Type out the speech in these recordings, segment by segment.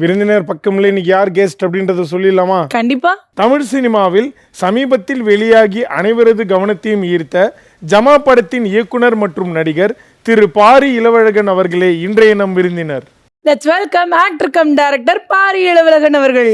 விருந்தினர் பக்கம்ல இன்னைக்கு யார் கெஸ்ட் அப்படின்றத சொல்லிடலாமா? கண்டிப்பா. தமிழ் சினிமாவில் சமீபத்தில் வெளியாகி அனைவரது கவனத்தையும் ஈர்த்த ஜமா படத்தின் இயக்குனர் மற்றும் நடிகர் திரு பாரி இளவழகன் அவர்களே இன்றைய நம் விருந்தினர். Let's welcome actor cum director Pari Ilavazhagan அவர்கள்.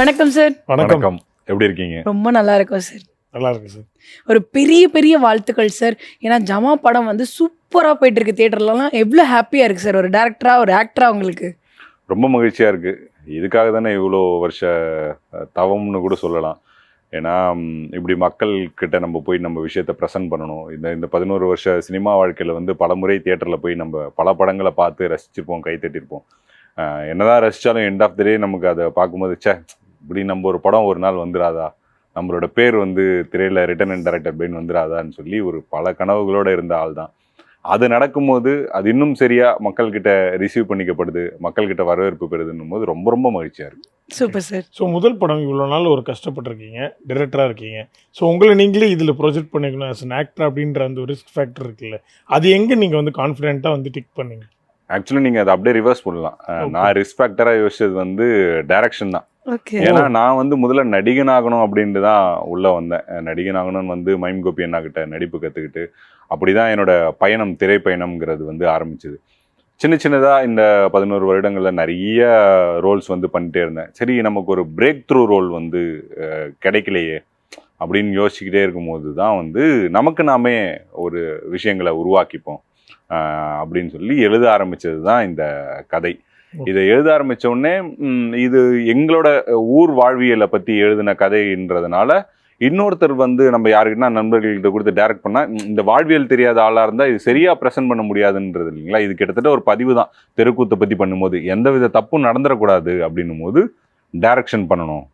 வணக்கம் சார் வணக்கம். வணக்கம். எப்படி இருக்கீங்க? ரொம்ப நல்லா இருக்கும் சார் நல்லா இருக்கு சார் ஒரு பெரிய பெரிய வாழ்த்துக்கள் சார் ஏன்னா ஜமா படம் வந்து சூப்பராக போயிட்டு இருக்கு தியேட்டர்லலாம் எவ்வளோ ஹாப்பியாக இருக்கு சார் ஒரு டேரக்டரா ஒரு ஆக்டரா உங்களுக்கு? ரொம்ப மகிழ்ச்சியா இருக்கு. இதுக்காக தானே இவ்வளோ வருஷ தவம்னு கூட சொல்லலாம். ஏன்னா இப்படி மக்கள் கிட்ட நம்ம போய் நம்ம விஷயத்த ப்ரெசென்ட் பண்ணணும். இந்த இந்த பதினோரு வருஷ சினிமா வாழ்க்கையில வந்து பல முறை தியேட்டரில் போய் நம்ம பல படங்களை பார்த்து ரசிச்சிருப்போம் கை தட்டியிருப்போம் அஹ், என்னதான் ரசிச்சாலும் எண்ட் ஆஃப் த டே நமக்கு அதை பார்க்கும்போது ச்சே இப்படி நம்ம ஒரு படம் ஒரு நாள் வந்துடாதா நம்மளோட பேர் வந்து திரையில ரிட்டன் அண்ட் டைரக்டர் பெயின் வந்துடாதான்னு சொல்லி ஒரு பல கனவுகளோட இருந்த ஆள் தான். அது நடக்கும்போது அது இன்னும் சரியா மக்கள்கிட்ட ரிசீவ் பண்ணிக்கப்படுது மக்கள்கிட்ட வரவேற்பு பெறுதுன்னும் போது ரொம்ப ரொம்ப மகிழ்ச்சியா இருக்கு. சூப்பர் சார் ஸோ முதல் படம் இவ்வளோ நாள் ஒரு கஷ்டப்பட்டிருக்கீங்க டிரெக்டராக இருக்கீங்க. ஸோ உங்களை நீங்களே இதில் ப்ரொஜெக்ட் பண்ணிக்கணும் ஆஸ் an ஆக்டர் அப்படின்ற அந்த ஒரு ரிஸ்க் ஃபேக்டர் இருக்குல்ல அது எங்கே நீங்கள் வந்து கான்ஃபிடென்ட்டாக வந்து டிக் பண்ணீங்க? ஆக்சுவலி நீங்க அதை அப்படியே ரிவர்ஸ் பண்ணலாம். நான் ரிஸ்பெக்டரா யோசிச்சது வந்து டைரக்ஷன் தான். ஏன்னா நான் வந்து முதல்ல நடிகன் ஆகணும் அப்படின்ட்டு தான் உள்ள வந்தேன். நடிகன் ஆகணும்னு வந்து மைம் கோபி அண்ணா கிட்ட நடிப்பு கத்துக்கிட்டு அப்படிதான் என்னோட பயணம் திரைப்பயணம்ங்கிறது வந்து ஆரம்பிச்சது. சின்ன சின்னதா இந்த பதினோரு வருடங்கள்ல நிறைய ரோல்ஸ் வந்து பண்ணிட்டே இருந்தேன். சரி நமக்கு ஒரு பிரேக் த்ரூ ரோல் வந்து கிடைக்கலையே அப்படின்னு யோசிச்சுக்கிட்டே இருக்கும்போது தான் வந்து நமக்கு நாமே ஒரு விஷயங்களை உருவாக்கிப்போம் அப்படின்னு சொல்லி எழுத ஆரம்பிச்சது தான் இந்த கதை. இதை எழுத ஆரம்பிச்ச உடனே ம், இது எங்களோட ஊர் வாழ்வியலை பத்தி எழுதின கதைன்றதுனால இன்னொருத்தர் வந்து நம்ம யாருக்கிட்டனா நண்பர்கள்கிட்ட கொடுத்து டைரக்ட் பண்ணா ம், இந்த வாழ்வியல் தெரியாத ஆளா இருந்தா இது சரியா ப்ரெசென்ட் பண்ண முடியாதுன்றது இல்லைங்களா? இது கிட்டத்தட்ட ஒரு பதிவு தான். தெருக்கூத்தை பத்தி பண்ணும்போது எந்த வித தப்பும் நடந்துடக்கூடாது அப்படின்னும் போது டைரக்ஷன் பண்ணணும்.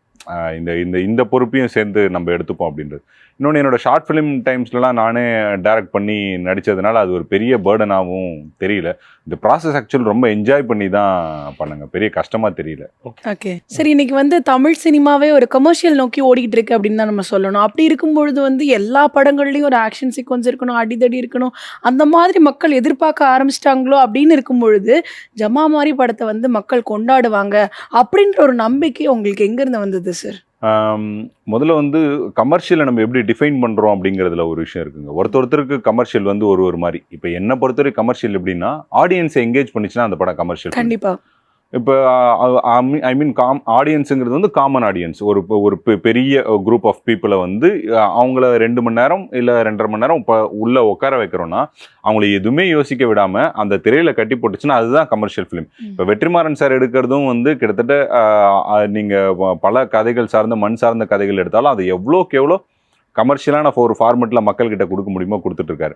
இந்த இந்த இந்த பொறுப்பையும் சேர்ந்து நம்ம எடுத்துப்போம் அப்படின்றது. இன்னொன்று என்னோட ஷார்ட் ஃபிலிம் டைம்ஸ்லலாம் நானே டைரக்ட் பண்ணி நடிச்சதுனால அது ஒரு பெரிய பேர்டனாகவும் தெரியல. இந்த ப்ராசஸ் ஆக்சுவல் ரொம்ப என்ஜாய் பண்ணி தான் பண்ணுங்க. பெரிய கஷ்டமா தெரியல. ஓகே சரி இன்னைக்கு வந்து தமிழ் சினிமாவே ஒரு கமர்ஷியல் நோக்கி ஓடிக்கிட்டு இருக்கு அப்படின்னு தான் நம்ம சொல்லணும். அப்படி இருக்கும் பொழுது வந்து எல்லா படங்கள்லயும் ஒரு ஆக்ஷன் சீக்வன்ஸ் இருக்கணும் அடிதடி இருக்கணும் அந்த மாதிரி மக்கள் எதிர்பார்க்க ஆரம்பிச்சிட்டாங்களோ அப்படின்னு இருக்கும் பொழுது ஜமா மாதிரி படத்தை வந்து மக்கள் கொண்டாடுவாங்க அப்படின்ற ஒரு நம்பிக்கை உங்களுக்கு எங்க இருந்து வந்தது சார் முதல்ல வந்து கமர்ஷியலை நம்ம எப்படி டிஃபைன் பண்ணுறோம் அப்படிங்கிறதுல ஒரு விஷயம் இருக்குங்க. ஒருத்தர் ஒருத்தருக்கு கமர்ஷியல் வந்து ஒரு ஒரு மாதிரி. இப்போ என்னை பொறுத்தவரை கமர்ஷியல் எப்படின்னா ஆடியன்ஸை எங்கேஜ் பண்ணிச்சுன்னா அந்த படம் கமர்ஷியல் கண்டிப்பா. இப்போ ஐ மீன் காம் ஆடியன்ஸுங்கிறது வந்து காமன் ஆடியன்ஸ் ஒரு ஒரு பெரிய குரூப் ஆஃப் பீப்புளை வந்து அவங்கள ரெண்டு மணி நேரம் இல்லை ரெண்டரை மணி நேரம் இப்போ உள்ளே உட்கார வைக்கிறோன்னா அவங்கள எதுவுமே யோசிக்க விடாமல் அந்த திரையில கட்டி போட்டுச்சுன்னா அதுதான் கமர்ஷியல் ஃபிலிம். இப்போ வெற்றிமாறன் சார் எடுக்கிறதும் வந்து கிட்டத்தட்ட அஹ், அஹ், நீங்க ப- பல கதைகள் சார்ந்த மண் சார்ந்த கதைகள் எடுத்தாலும் அது எவ்வளோக்கு எவ்வளோ கமர்ஷியலான ஒரு ஃபார்மெட்டில் மக்கள்கிட்ட கொடுக்க முடியுமோ கொடுத்துட்ருக்காரு.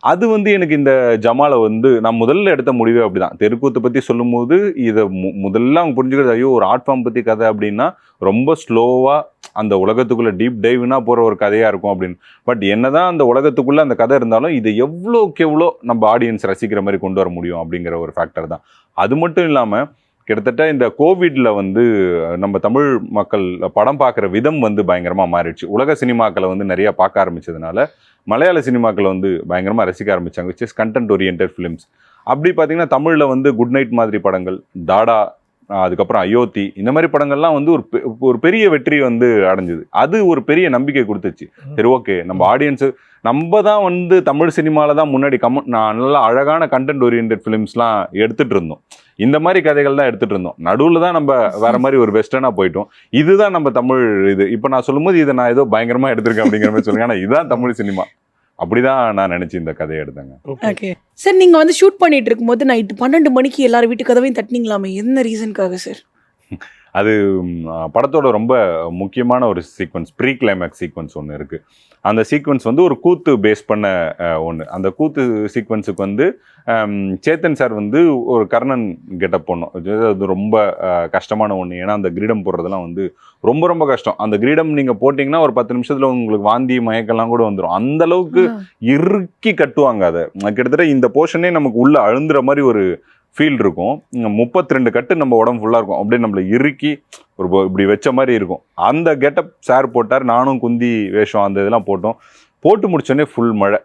அது வந்து எனக்கு இந்த ஜமாலை வந்து நான் முதல்ல எடுத்த முடிவே அப்படிதான். தெருக்கூத்தை பற்றி சொல்லும்போது இதை மு- முதல்ல அவங்க புரிஞ்சுக்கிறது ஐயோ ஒரு ஆர்ட் ஃபார்ம் பற்றி கதை அப்படின்னா ரொம்ப ஸ்லோவாக அந்த உலகத்துக்குள்ளே டீப் டைவ்னா போகிற ஒரு கதையாக இருக்கும் அப்படின்னு. பட் என்ன தான் அந்த உலகத்துக்குள்ளே அந்த கதை இருந்தாலும் இதை எவ்வளோக்கு எவ்வளோ நம்ம ஆடியன்ஸ் ரசிக்கிற மாதிரி கொண்டு வர முடியும் அப்படிங்கிற ஒரு ஃபேக்டர் தான். அது மட்டும் இல்லாமல் கிட்டத்தட்ட இந்த கோவிட்ல வந்து நம்ம தமிழ் மக்கள் படம் பார்க்குற விதம் வந்து பயங்கரமா மாறிடுச்சு. உலக சினிமாக்களை வந்து நிறைய பார்க்க ஆரம்பிச்சதுனால மலையாள சினிமாக்களை வந்து பயங்கரமா ரசிக்க ஆரம்பிச்சாங்க which is content oriented films அப்படி பார்த்தீங்கன்னா தமிழ்ல வந்து குட் நைட் மாதிரி படங்கள் ஆஹ் அதுக்கப்புறம் அயோத்தி இந்த மாதிரி படங்கள்லாம் வந்து ஒரு பெ- ஒரு பெரிய வெற்றி வந்து அடைஞ்சது. அது ஒரு பெரிய நம்பிக்கை கொடுத்துச்சு. சரி ஓகே நம்ம ஆடியன்ஸு நம்ம தான் வந்து தமிழ் சினிமால தான் முன்னாடி கம நான் நல்லா அழகான கண்டென்ட் ஓரியன்ட் ஃபிலிம்ஸ்லாம் எடுத்துட்டு இருந்தோம். இந்த மாதிரி கதைகள் தான் எடுத்துட்டு இருந்தோம். நடுவில் தான் நம்ம வேற மாதிரி ஒரு வெஸ்டர்னா போயிட்டோம். இதுதான் நம்ம தமிழ் இது. இப்போ நான் சொல்லும்போது இதை நான் ஏதோ பயங்கரமா எடுத்திருக்கேன் அப்படிங்கிற மாதிரி சொல்லுங்க. ஆனால் இதுதான் தமிழ் சினிமா. அப்படிதான் நான் நினைச்சு இந்த கதையை எடுத்தேங்க. ஓகே ஓகே சார் நீங்க வந்து ஷூட் பண்ணிட்டு இருக்கும்போது நைட்டு பன்னெண்டு மணிக்கு எல்லாரும் வீட்டு கதவையும் தட்டினீங்களாமே? என்ன ரீசனுக்காக சார் அது படத்தோட ரொம்ப முக்கியமான ஒரு சீக்வன்ஸ் ப்ரீ கிளைமேக்ஸ் சீக்வன்ஸ் ஒன்று இருக்கு. அந்த சீக்வன்ஸ் வந்து ஒரு கூத்து பேஸ் பண்ண ஒன்று அந்த கூத்து சீக்வன்ஸுக்கு வந்து சேத்தன் சார் வந்து ஒரு கர்ணன் கெட்டப் பண்ணோம் அது ரொம்ப கஷ்டமான ஒன்று ஏன்னா அந்த கிரீடம் போடுறதெல்லாம் வந்து ரொம்ப ரொம்ப கஷ்டம். அந்த கிரீடம் நீங்கள் போட்டிங்கன்னா ஒரு பத்து நிமிஷத்தில் உங்களுக்கு வாந்தி மயக்கெல்லாம் கூட வந்துடும் அந்த அளவுக்கு இறுக்கி கட்டுவாங்க அதை. கிட்டத்தட்ட இந்த போர்ஷனே நமக்கு உள்ள அழுந்துற மாதிரி ஒரு ஃபீல் இருக்கும். முப்பத்தி ரெண்டு கட்டு நம்ம உடம்பு ஃபுல்லாக இருக்கும். அப்படியே நம்மளை இறுக்கி ஒரு இப்படி வச்ச மாதிரி இருக்கும். அந்த கெட்டப் சார் போட்டார் நானும் குந்தி வேஷம் அந்த இதெல்லாம் போட்டோம். போட்டு முடிச்சோடனே ஃபுல் மழை.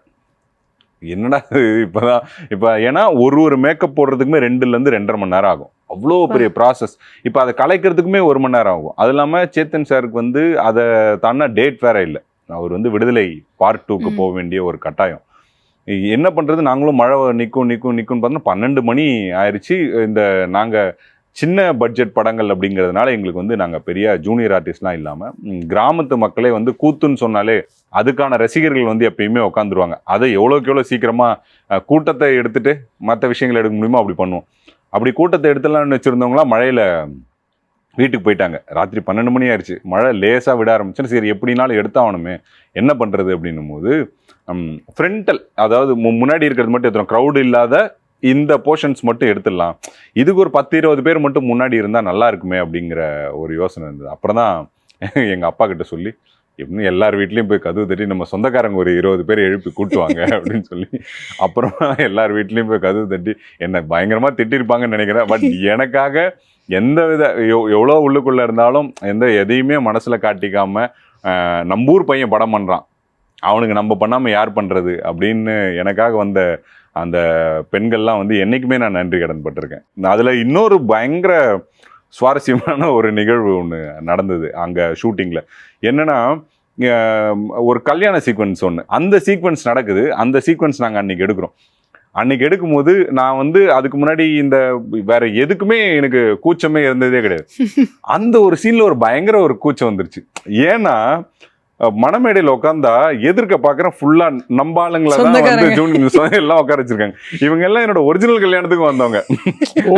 என்னடா இது? இப்போதான் இப்போ ஏன்னா ஒரு ஒரு மேக்கப் போடுறதுக்குமே ரெண்டுலேருந்து ரெண்டரை மணி நேரம் ஆகும். அவ்வளோ பெரிய ப்ராசஸ் இப்போ அதை கலைக்கிறதுக்குமே ஒரு மணி நேரம் ஆகும். அது இல்லாமல் சேத்தன் சாருக்கு வந்து அதை தாண்டா டேட் வேற இல்லை. அவர் வந்து விடுதலை பார்ட் டூக்கு. போக வேண்டிய ஒரு கட்டாயம். என்ன பண்ணுறது நாங்களும் மழை நிற்கும் நிற்கும் நிற்கும்னு பார்த்தோன்னா பன்னெண்டு மணி ஆயிடுச்சு இந்த நாங்கள் சின்ன பட்ஜெட் படங்கள் அப்படிங்கிறதுனால எங்களுக்கு வந்து நாங்கள் பெரிய ஜூனியர் ஆர்டிஸ்ட்லாம் இல்லாமல் கிராமத்து மக்களே வந்து கூத்துன்னு சொன்னாலே அதுக்கான ரசிகர்கள் வந்து எப்பயுமே உட்காந்துருவாங்க அதை எவ்வளோக்கு எவ்வளோ சீக்கிரமாக கூட்டத்தை எடுத்துகிட்டு மற்ற விஷயங்கள் எடுக்க முடியுமோ அப்படி பண்ணுவோம். அப்படி கூட்டத்தை எடுத்துலாம்னு வச்சுருந்தவங்களாம் மழையில் வீட்டுக்கு போயிட்டாங்க. ராத்திரி பன்னெண்டு மணி ஆயிடுச்சு. மழை லேசாக விட ஆரம்பிச்சுன்னு சரி எப்படினாலும் எடுத்தாகணுமே. என்ன பண்ணுறது அப்படின்னும் போது ஃப்ரண்டல் அதாவது மு- முன்னாடி இருக்கிறது மட்டும் எடுத்துரும் க்ரௌடு இல்லாத இந்த போர்ஷன்ஸ் மட்டும் எடுத்துடலாம். இதுக்கு ஒரு பத்து இருபது பேர் மட்டும் முன்னாடி இருந்தால் நல்லா இருக்குமே அப்படிங்கிற ஒரு யோசனை இருந்தது. அப்புறம் தான் எங்கள் அப்பா கிட்ட சொல்லி எப்படின்னு எல்லார் வீட்லேயும் போய் கதவு தட்டி நம்ம சொந்தக்காரங்க ஒரு இருபது பேர் எழுப்பி கூட்டுவாங்க அப்படின்னு சொல்லி அப்புறம் எல்லார் வீட்லேயும் போய் கதவு தட்டி என்னை பயங்கரமாக திட்டிருப்பாங்கன்னு நினைக்கிறேன். பட் எனக்காக எந்த வித எவ்வளோ உள்ளுக்குள்ளே இருந்தாலும் எந்த எதையுமே மனசில் காட்டிக்காம நம்பூர் பையன் படம் பண்ணுறான் அவனுக்கு நம்ம பண்ணாமல் யார் பண்ணுறது அப்படின்னு எனக்காக வந்த அந்த பெண்கள்லாம் வந்து என்றைக்குமே நான் நன்றி கடன் பட்டிருக்கேன் அதில் இன்னொரு பயங்கர சுவாரஸ்யமான ஒரு நிகழ்வு ஒன்று நடந்தது அங்கே ஷூட்டிங்கில் என்னென்னா ஒரு கல்யாண சீக்வன்ஸ் ஒன்று அந்த சீக்வன்ஸ் நடக்குது. அந்த சீக்வன்ஸ் நாங்கள் அன்றைக்கி எடுக்கிறோம். அன்னைக்கு எடுக்கும்போது நான் வந்து அதுக்கு முன்னாடி இந்த வேற எதுக்குமே எனக்கு கூச்சமே இருந்ததே கிடையாது. அந்த ஒரு சீன்ல ஒரு பயங்கர ஒரு கூச்சம் வந்துருச்சு. ஏன்னா மணமேடையில உட்காந்தா எதிர்க்க பாக்குறேன் ஃபுல்லா நம்ம ஆளுங்களை தான் வந்து சொந்த- எல்லாம் உட்கார வச்சிருக்காங்க. இவங்க எல்லாம் என்னோட ஒரிஜினல் கல்யாணத்துக்கு வந்தவங்க. ஓ.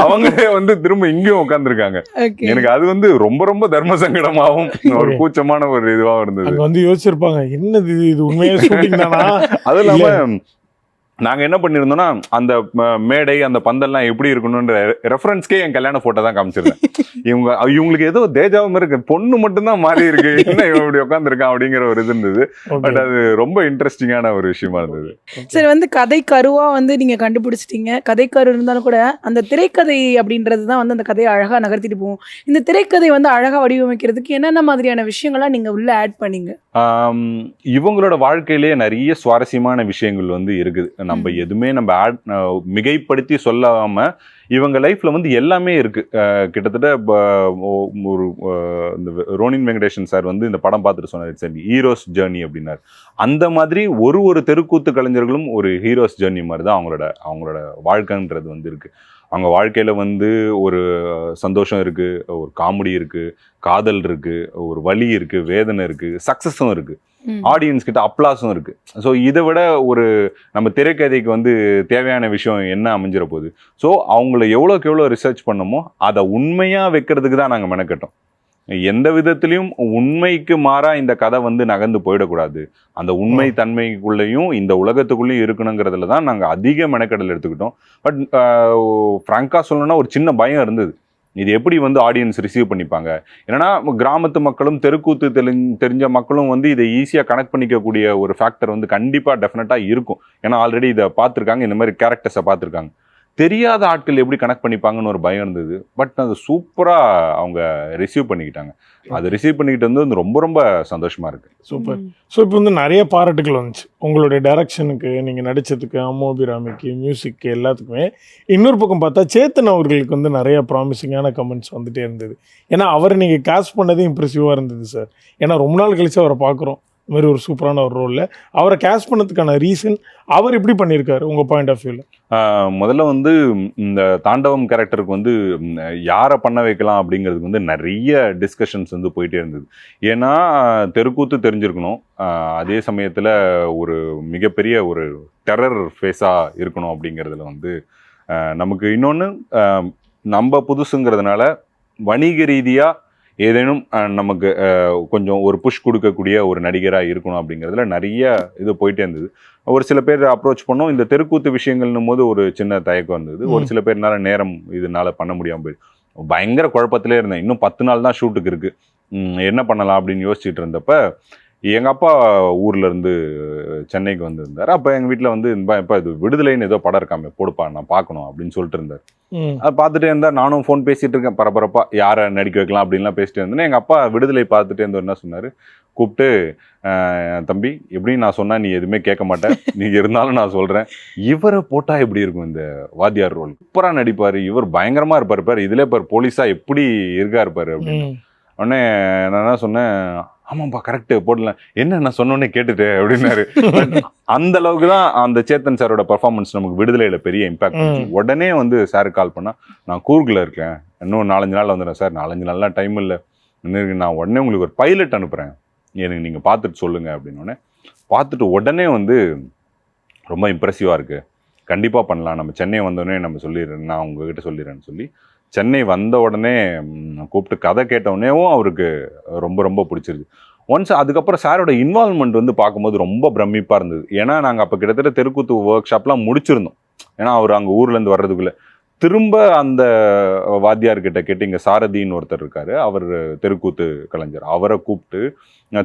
அவங்களே வந்து திரும்ப இங்கேயும் உட்காந்துருக்காங்க எனக்கு அது வந்து ரொம்ப ரொம்ப தர்ம சங்கடமாவும் ஒரு. கூச்சமான ஒரு இதுவாகவும் இருந்தது. அங்க வந்து யோசிச்சிருப்பாங்க என்னது இது? இது உண்மையா அது இல்லாம நாங்க என்ன பண்ணிருந்தோம்னா அந்த மேடை அந்த பந்தல்லாம் எப்படி இருக்கணும்ன்ற ரெஃபரன்ஸ்க்கே என் கல்யாண போட்டோ தான் காமிச்சிருந்தேன். இவங்க இவங்களுக்கு ஏதோ தேஜாவும் இருக்கு. பொண்ணு மட்டும்தான் மாறி இருக்கு. என்ன இவன் இப்படி உட்காந்துருக்கான் அப்படிங்கிற ஒரு இது இருந்தது. பட் அது ரொம்ப இன்ட்ரெஸ்டிங்கான ஒரு விஷயமா இருந்தது. சரி வந்து கதை கருவா வந்து நீங்க கண்டுபிடிச்சிட்டீங்க. கதை கரு இருந்தாலும் கூட அந்த திரைக்கதை அப்படின்றது தான் வந்து அந்த கதையை அழகா நகர்த்திட்டு போகும். இந்த திரைக்கதை வந்து அழகா வடிவமைக்கிறதுக்கு என்னென்ன மாதிரியான விஷயங்கள்லாம் நீங்க உள்ள ஆட் பண்ணீங்க? இவங்களோட வாழ்க்கையிலேயே நிறைய சுவாரஸ்யமான விஷயங்கள் வந்து இருக்குது. நம்ம எதுவுமே நம்ம ஆட் மிகைப்படுத்தி சொல்லாம இவங்க லைஃப்ல வந்து எல்லாமே இருக்கு. அஹ், கிட்டத்தட்ட ஒரு இந்த ரோனின் வெங்கடேஷன் சார் வந்து இந்த படம் பார்த்துட்டு சொன்னார் சரி ஹீரோஸ் ஜேர்னி அப்படின்னாரு. அந்த மாதிரி ஒரு ஒரு தெருக்கூத்து கலைஞர்களும் ஒரு ஹீரோஸ் ஜேர்னி மாதிரி தான் அவங்களோட அவங்களோட வாழ்க்கைன்றது வந்து இருக்கு. அவங்க வாழ்க்கையில வந்து ஒரு சந்தோஷம் இருக்கு ஒரு காமெடி இருக்கு காதல் இருக்கு ஒரு வலி இருக்கு வேதனை இருக்கு சக்சஸும் இருக்கு. ம். ஆடியன்ஸ் கிட்ட அப்ளாஸும் இருக்கு. ஸோ இதை விட ஒரு நம்ம திரைக்கதைக்கு வந்து தேவையான விஷயம் என்ன அமைஞ்சிட போகுது ஸோ அவங்கள எவ்வளோக்கு எவ்வளோ ரிசர்ச் பண்ணமோ அதை உண்மையாக வைக்கிறதுக்கு தான் நாங்கள் மெனக்கட்டோம். எந்த விதத்துலையும் உண்மைக்கு மாறா இந்த கதை வந்து நகர்ந்து போயிடக்கூடாது. அந்த உண்மை தன்மைக்குள்ளேயும் இந்த உலகத்துக்குள்ளேயும் இருக்கணுங்கிறதுல தான் நாங்கள் அதிக மெனக்கடல் எடுத்துக்கிட்டோம். பட் ஃப்ராங்காக சொல்லணும்னா ஒரு சின்ன பயம் இருந்தது. இது எப்படி வந்து ஆடியன்ஸ் ரிசீவ் பண்ணிப்பாங்க? ஏன்னா கிராமத்து மக்களும் தெருக்கூத்து தெலுங் தெரிஞ்ச மக்களும் வந்து இதை ஈஸியாக கனெக்ட் பண்ணிக்கக்கூடிய ஒரு ஃபேக்டர் வந்து கண்டிப்பாக டெஃபினட்டாக இருக்கும். ஏன்னா ஆல்ரெடி இதை பார்த்துருக்காங்க. இந்த மாதிரி கேரக்டர்ஸை பார்த்துருக்காங்க. தெரியாத ஆட்கள் எப்படி கனெக்ட் பண்ணிப்பாங்கன்னு ஒரு பயம் இருந்தது. பட் அது சூப்பராக அவங்க ரிசீவ் பண்ணிக்கிட்டாங்க. அது ரிசீவ் பண்ணிக்கிட்டு வந்து ரொம்ப ரொம்ப சந்தோஷமா இருக்கு. சூப்பர் ஸோ இப்போ வந்து நிறைய பாராட்டுகள் வந்துச்சு. உங்களுடைய டைரக்ஷனுக்கு நீங்கள் நடித்ததுக்கு அம்மோபிராமிக்கு மியூசிக்கு எல்லாத்துக்குமே. இன்னொரு பக்கம் பார்த்தா சேத்தன் அவர்களுக்கு வந்து நிறைய ப்ராமிசிங்கான கமெண்ட்ஸ் வந்துட்டே இருந்தது. ஏன்னா அவர் நீங்கள் கேஸ்ட் பண்ணதே இம்ப்ரெசிவாக இருந்தது சார் ஏன்னா ரொம்ப நாள் கழிச்சு அவரை பார்க்குறோம். இந்த மாதிரி ஒரு சூப்பரான ஒரு ரோலில் அவரை கேஸ்ட் பண்ணதுக்கான ரீசன் அவர் எப்படி பண்ணியிருக்காரு உங்கள் பாயிண்ட் ஆஃப் வியூவில் முதல்ல வந்து இந்த தாண்டவம் கேரக்டருக்கு வந்து யாரை பண்ண வைக்கலாம் அப்படிங்கிறதுக்கு வந்து நிறைய டிஸ்கஷன்ஸ் வந்து போயிட்டே இருந்தது. ஏன்னா தெருக்கூத்து தெரிஞ்சிருக்கணும். அதே சமயத்தில் ஒரு மிகப்பெரிய ஒரு டெரர் ஃபேஸாக இருக்கணும் அப்படிங்கிறதுல வந்து நமக்கு இன்னொன்று நம்ம புதுசுங்கிறதுனால வணிக ரீதியாக ஏதேனும் நமக்கு கொஞ்சம் ஒரு புஷ் கொடுக்கக்கூடிய ஒரு நடிகராக இருக்கணும் அப்படிங்கிறதுல நிறைய இது போயிட்டே இருந்தது. ஒரு சில பேர் அப்ரோச் பண்ணோம். இந்த தெருக்கூத்து விஷயங்கள்னும் போது ஒரு சின்ன தயக்கம் இருந்தது. ஒரு. சில பேர்னால நேரம் இதனால பண்ண முடியாம போயிடுச்சு. பயங்கர குழப்பத்திலே இருந்தேன். இன்னும் பத்து நாள் தான் ஷூட்டுக்கு இருக்கு. ம், என்ன பண்ணலாம் அப்படின்னு யோசிச்சுட்டு இருந்தப்ப எங்க அப்பா ஊர்ல இருந்து சென்னைக்கு வந்திருந்தார். அப்போ எங்கள் வீட்டில் வந்து இப்போ இது விடுதலைன்னு ஏதோ படம் இருக்காமே போடுப்பா நான் பார்க்கணும் அப்படின்னு சொல்லிட்டு இருந்தார். அதை பார்த்துட்டே இருந்தார் நானும் ஃபோன் பேசிட்டு இருக்கேன் பரபரப்பா யாரை நடிக்க வைக்கலாம்? அப்படின்லாம் பேசிட்டு இருந்தேன் எங்கள் அப்பா விடுதலை பார்த்துட்டே இருந்தவர் என்ன சொன்னார் கூப்பிட்டு "அஹ், தம்பி எப்படி நான் சொன்னா நீ எதுவுமே கேட்க மாட்டேன் நீ இருந்தாலும் நான் சொல்றேன். இவரை போட்டா எப்படி இருக்கும் இந்த வாத்தியார் ரோல்? சூப்பரா நடிப்பாரு இவர் பயங்கரமா இருப்பாரு பாரு இதுல பாரு போலீஸா எப்படி இருக்கா இருப்பாரு அப்படின்னு. உடனே நான் என்ன சொன்னேன் ஆமாப்பா கரெக்ட் போடலாம் என்ன நான் சொன்னோன்னே கேட்டுட்டு அப்படின்னாரு. அந்த அளவுக்கு தான் அந்த சேத்தன் சாரோட பர்ஃபார்மன்ஸ் நமக்கு விடுதலையில பெரிய இம்பாக்ட். உடனே வந்து சார் கால் பண்ணா நான் கூர்கில் இருக்கேன். இன்னும் நாலஞ்சு நாள் வந்துடுறேன் சார். நாலஞ்சு நாள்லாம் டைம் இல்லை. இன்னும். நான் உடனே உங்களுக்கு ஒரு பைலட் அனுப்புறேன். எனக்கு நீங்க பார்த்துட்டு சொல்லுங்க. அப்படின்னு உடனே பார்த்துட்டு உடனே வந்து ரொம்ப இம்ப்ரெசிவாக இருக்கு. கண்டிப்பா பண்ணலாம். நம்ம சென்னை வந்தோடனே நம்ம சொல்லிடுறேன். நான் உங்ககிட்ட சொல்லிடுறேன்னு சொல்லி சென்னை வந்த உடனே கூப்பிட்டு கதை கேட்டவுடனேவும் அவருக்கு ரொம்ப ரொம்ப பிடிச்சிருக்கு ஒன்ஸ் அதுக்கப்புறம் சாரோட இன்வால்மெண்ட் வந்து பார்க்கும்போது ரொம்ப பிரமிப்பாக இருந்தது. ஏன்னா நாங்கள் அப்போ கிட்டத்தட்ட தெருக்கூத்து ஒர்க் ஷாப்லாம் முடிச்சிருந்தோம். ஏன்னா அவர் அங்கே ஊர்லேருந்து வர்றதுக்குள்ளே. திரும்ப அந்த வாத்தியார்கிட்ட கேட்டு இங்கே சாரதின்னு ஒருத்தர் இருக்கார். அவர் தெருக்கூத்து கலைஞர். அவரை கூப்பிட்டு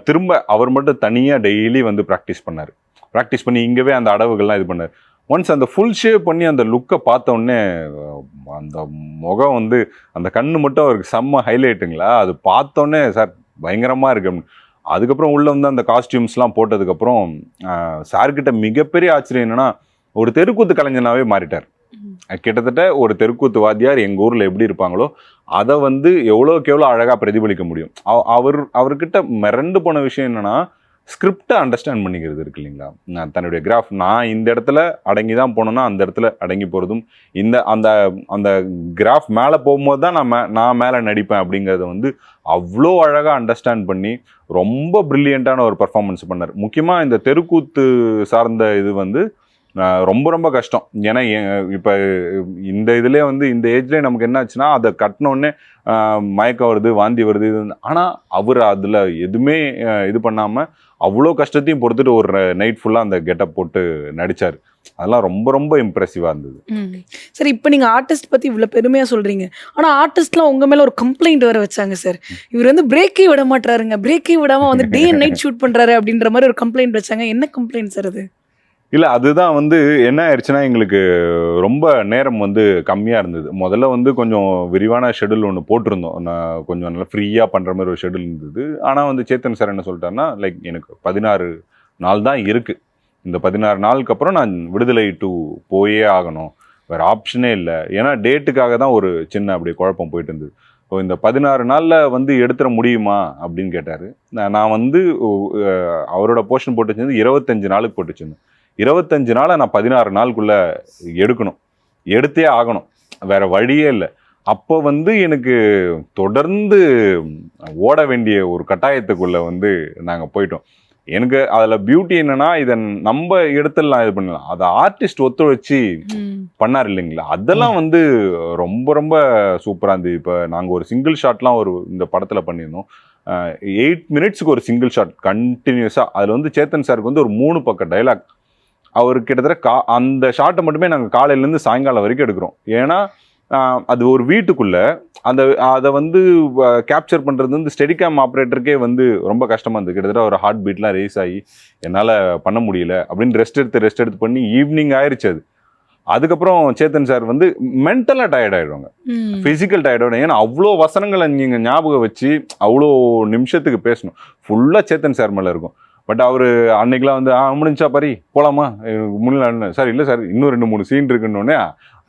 திரும்ப அவர் மட்டும் தனியாக டெய்லி வந்து ப்ராக்டிஸ் பண்ணார். ப்ராக்டிஸ் பண்ணி இங்கவே அந்த அடவுகள்லாம் இது பண்ணார். ஒன்ஸ் அந்த ஃபுல் ஷேப் பண்ணி அந்த லுக்கை பார்த்த உடனே அஹ், அந்த முகம் வந்து அந்த கண்ணு மட்டும் அவருக்கு செம்ம ஹைலைட்டுங்களா அது பார்த்தோன்னே சார் பயங்கரமாக இருக்கு. அதுக்கப்புறம் உள்ள வந்து அந்த காஸ்டியூம்ஸ்லாம் போட்டதுக்கப்புறம் சார்கிட்ட மிகப்பெரிய ஆச்சரியம் என்னன்னா ஒரு தெருக்கூத்து கலைஞனாவே மாறிட்டார். கிட்டத்தட்ட ஒரு தெருக்கூத்து வாத்தியார் எங்கள் ஊரில் எப்படி இருப்பாங்களோ அதை வந்து எவ்வளோக்கு எவ்வளோ அழகாக பிரதிபலிக்க முடியும் அவ- அவர் அவர்கிட்ட மிரண்டு போன விஷயம் என்னன்னா ஸ்கிரிப்டை அண்டர்ஸ்டாண்ட் பண்ணிக்கிறது இருக்கு இல்லைங்களா? நான் தன்னுடைய கிராஃப் நான் இந்த இடத்துல அடங்கி தான் போனோன்னா அந்த இடத்துல அடங்கி போகிறதும் இந்த அந்த அந்த கிராஃப் மேலே போகும்போது தான் நான் மே நான் மேலே நடிப்பேன் அப்படிங்கிறத வந்து அவ்வளோ அழகாக அண்டர்ஸ்டாண்ட் பண்ணி ரொம்ப ப்ரில்லியண்ட்டான ஒரு பர்ஃபார்மன்ஸ் பண்ணார். முக்கியமாக இந்த தெருக்கூத்து சார்ந்த இது வந்து ரொம்ப ரொம்ப கஷ்டம். ஏன்னா இப்போ இந்த இதுலேயே வந்து இந்த ஏஜ்லேயே நமக்கு என்ன ஆச்சுன்னா அதை கட்டினோடனே மயக்கம் வருது வாந்தி வருது இது ஆனால் அவர் அதில் எதுவுமே இது பண்ணாமல் அவ்வளோ கஷ்டத்தையும் பொறுத்துட்டு ஒரு நைட் ஃபுல்லாக அந்த கெட்டப் போட்டு நடித்தார் அதெல்லாம் ரொம்ப ரொம்ப இம்ப்ரெசிவாக இருந்தது. சரி இப்போ நீங்கள் ஆர்டிஸ்ட் பற்றி இவ்வளோ பெருமையாக சொல்கிறீங்க ஆனால் ஆர்டிஸ்ட்லாம் உங்கள் மேலே ஒரு கம்ப்ளைண்ட் வர வச்சாங்க சார் இவர் வந்து பிரேக்கே விட மாட்டாருங்க பிரேக்கே விடாமல் வந்து டே அண்ட் நைட் ஷூட் பண்ணுறாரு அப்படின்ற மாதிரி ஒரு கம்ப்ளைண்ட் வச்சாங்க. என்ன கம்ப்ளைண்ட் சார் அது? இல்லை அதுதான் வந்து என்ன ஆயிடுச்சுன்னா எங்களுக்கு ரொம்ப நேரம் வந்து கம்மியாக இருந்தது. முதல்ல வந்து கொஞ்சம் விரிவான ஷெடியூல் ஒன்று போட்டிருந்தோம். நான் கொஞ்சம் நல்லா ஃப்ரீயாக பண்ணுற மாதிரி ஒரு ஷெடியூல் இருந்தது. ஆனால் வந்து சேத்தன் சார் என்ன சொல்லிட்டாருன்னா லைக் எனக்கு பதினாறு நாள் தான் இருக்குது இந்த பதினாறு நாளுக்கு அப்புறம் நான் விடுதலை டூ போயே ஆகணும். வேறு ஆப்ஷனே இல்லை. ஏன்னா டேட்டுக்காக தான் ஒரு சின்ன அப்படி குழப்பம் போயிட்டு இருந்தது. ஸோ இந்த பதினாறு நாளில் வந்து எடுத்துட முடியுமா? அப்படின்னு கேட்டார். நான் வந்து அவரோட போர்ஷன் போட்டு வச்சிருந்து இருபத்தஞ்சு நாளுக்கு போட்டு வச்சிருந்தேன். இருபத்தஞ்சு நாளை நான் பதினாறு நாளுக்குள்ள எடுக்கணும். எடுத்தே ஆகணும். வேற வழியே இல்லை. அப்போ வந்து எனக்கு தொடர்ந்து ஓட வேண்டிய ஒரு கட்டாயத்துக்குள்ள வந்து நாங்கள் போயிட்டோம். எனக்கு அதில் பியூட்டி என்னன்னா இதை நம்ம இடத்துலலாம் இது பண்ணலாம். அதை ஆர்டிஸ்ட் ஒத்துழைச்சி பண்ணார் இல்லைங்களா? அதெல்லாம் வந்து ரொம்ப ரொம்ப சூப்பராக இருந்தது. இப்போ நாங்கள் ஒரு சிங்கிள் ஷாட்லாம் ஒரு இந்த படத்தில் பண்ணியிருந்தோம். எயிட் மினிட்ஸ்க்கு ஒரு சிங்கிள் ஷாட் கண்டினியூஸாக அதில் வந்து சேத்தன் சாருக்கு வந்து ஒரு மூணு பக்கம் டைலாக் அவர் கிட்டத்தட்ட கா அந்த ஷாட்டை மட்டுமே நாங்கள் காலையிலேருந்து சாயங்காலம் வரைக்கும் எடுக்கிறோம். ஏன்னா அது ஒரு வீட்டுக்குள்ள அந்த அதை வந்து கேப்சர் பண்ணுறது வந்து ஸ்டெடிகேம் ஆப்ரேட்டருக்கே வந்து ரொம்ப கஷ்டமாக இருந்தது. கிட்டத்தட்ட ஒரு ஹார்ட் பீட்லாம் ரேஸ் ஆகி என்னால் பண்ண முடியல அப்படின்னு ரெஸ்ட் எடுத்து ரெஸ்ட் எடுத்து பண்ணி ஈவினிங் ஆயிருச்சு அது. அதுக்கப்புறம் சேத்தன் சார் வந்து மென்டலாக டயர்ட் ஆயிடுவாங்க. ஃபிசிக்கல் டயர்டோட ஏன்னா அவ்வளோ வசனங்களை நீங்கள் ஞாபகம் வச்சு அவ்வளோ நிமிஷத்துக்கு பேசணும். ஃபுல்லாக சேத்தன் சார் மேலே இருக்கும். பட் அவர் அன்னைக்கெலாம் வந்து ஆ முடிஞ்சா பாரி போகலாமா முடியல சார் இல்லை சார் இன்னும் ரெண்டு மூணு சீன் இருக்குன்னொடனே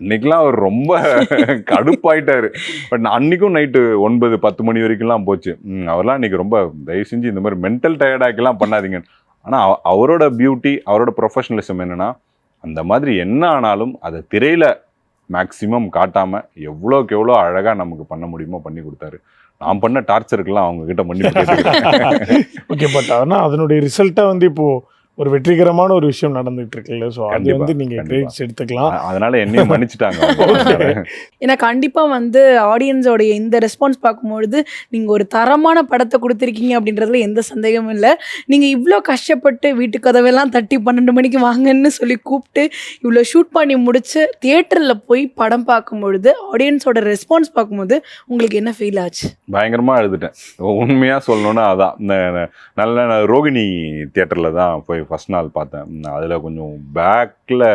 அன்னைக்கெலாம் அவர் ரொம்ப கடுப்பாயிட்டார். பட் நான் அன்றைக்கும் நைட்டு ஒன்பது பத்து மணி வரைக்கும்லாம் போச்சு. அவர்லாம் அன்றைக்கி ரொம்ப தயவு செஞ்சு இந்த மாதிரி மென்டல் டயர்டாக்கெல்லாம் பண்ணாதீங்க. ஆனால் அவரோட பியூட்டி அவரோட ப்ரொஃபஷனலிசம் என்னென்னா அந்த மாதிரி என்ன ஆனாலும் அதை திரையில் மேக்சிமம் காட்டாமல் எவ்வளோக்கு எவ்வளோ அழகாக நமக்கு பண்ண முடியுமோ பண்ணி கொடுத்தாரு. நான் பண்ண டார்ச்சருக்கெல்லாம் அவங்க கிட்ட பண்ணி ஓகே பட் ஆனால் அதனுடைய ரிசல்ட்டாக வந்து இப்போ ஒரு வெற்றிகரமான ஒரு விஷயம் நடந்துட்டு இருக்குல்ல ஸோ அது வந்து நீங்க. கிரெடிட்ஸ் எடுத்துக்கலாம். அதனால என்னையும் மன்னிச்சிட்டாங்க. ஏன்னா கண்டிப்பா வந்து ஆடியன்ஸோடைய இந்த ரெஸ்பான்ஸ் பார்க்கும்பொழுது நீங்க ஒரு தரமான படத்தை கொடுத்துருக்கீங்க அப்படின்றதுல எந்த சந்தேகமும் இல்லை. நீங்க இவ்வளோ கஷ்டப்பட்டு வீட்டு கதவெல்லாம் தட்டி பன்னெண்டு மணிக்கு வாங்கன்னு சொல்லி கூப்பிட்டு இவ்வளோ ஷூட் பண்ணி முடிச்சு தியேட்டரில் போய் படம் பார்க்கும்பொழுது ஆடியன்ஸோட ரெஸ்பான்ஸ் பார்க்கும்போது உங்களுக்கு என்ன ஃபீல் ஆச்சு? பயங்கரமா எழுதிட்டேன் உண்மையா சொல்லணும்னா அதான். இந்த நல்ல நான் ரோகிணி தியேட்டர்ல தான் போய் ஃபர்ஸ்ட் நாள் பார்த்தேன். அதில் கொஞ்சம் பேக்கில்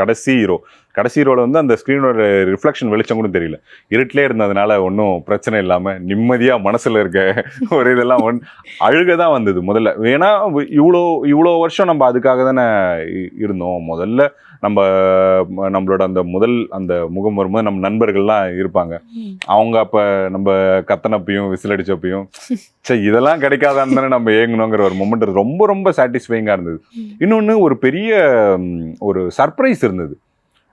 கடைசி ஹீரோ கடைசி ஹீரோவில் வந்து அந்த ஸ்க்ரீனோட ரிஃப்ளெக்ஷன் வெளிச்சம் கூட தெரியல. இருட்டிலே இருந்ததுனால ஒன்றும் பிரச்சனை இல்லாமல் நிம்மதியாக மனசில் இருக்க ஒரு இதெல்லாம் ஒன் அழுக தான் வந்தது முதல்ல. ஏன்னா இவ்வளோ இவ்வளோ வருஷம் நம்ம அதுக்காக தானே இருந்தோம். முதல்ல நம்ம நம்மளோட அந்த முதல் அந்த முகம் வரும்போது நம்ம நண்பர்கள்லாம் இருப்பாங்க. அவங்க அப்போ நம்ம கத்தனப்பையும் விசில் அடிச்சப்பையும் சே இதெல்லாம் கிடைக்காதான்னு தானே நம்ம ஏங்கணுங்கிற ஒரு மொமெண்ட் ரொம்ப ரொம்ப சாட்டிஸ்ஃபைங்காக இருந்தது. இன்னொன்று ஒரு பெரிய ஒரு சர்ப்ரைஸ் இருந்தது.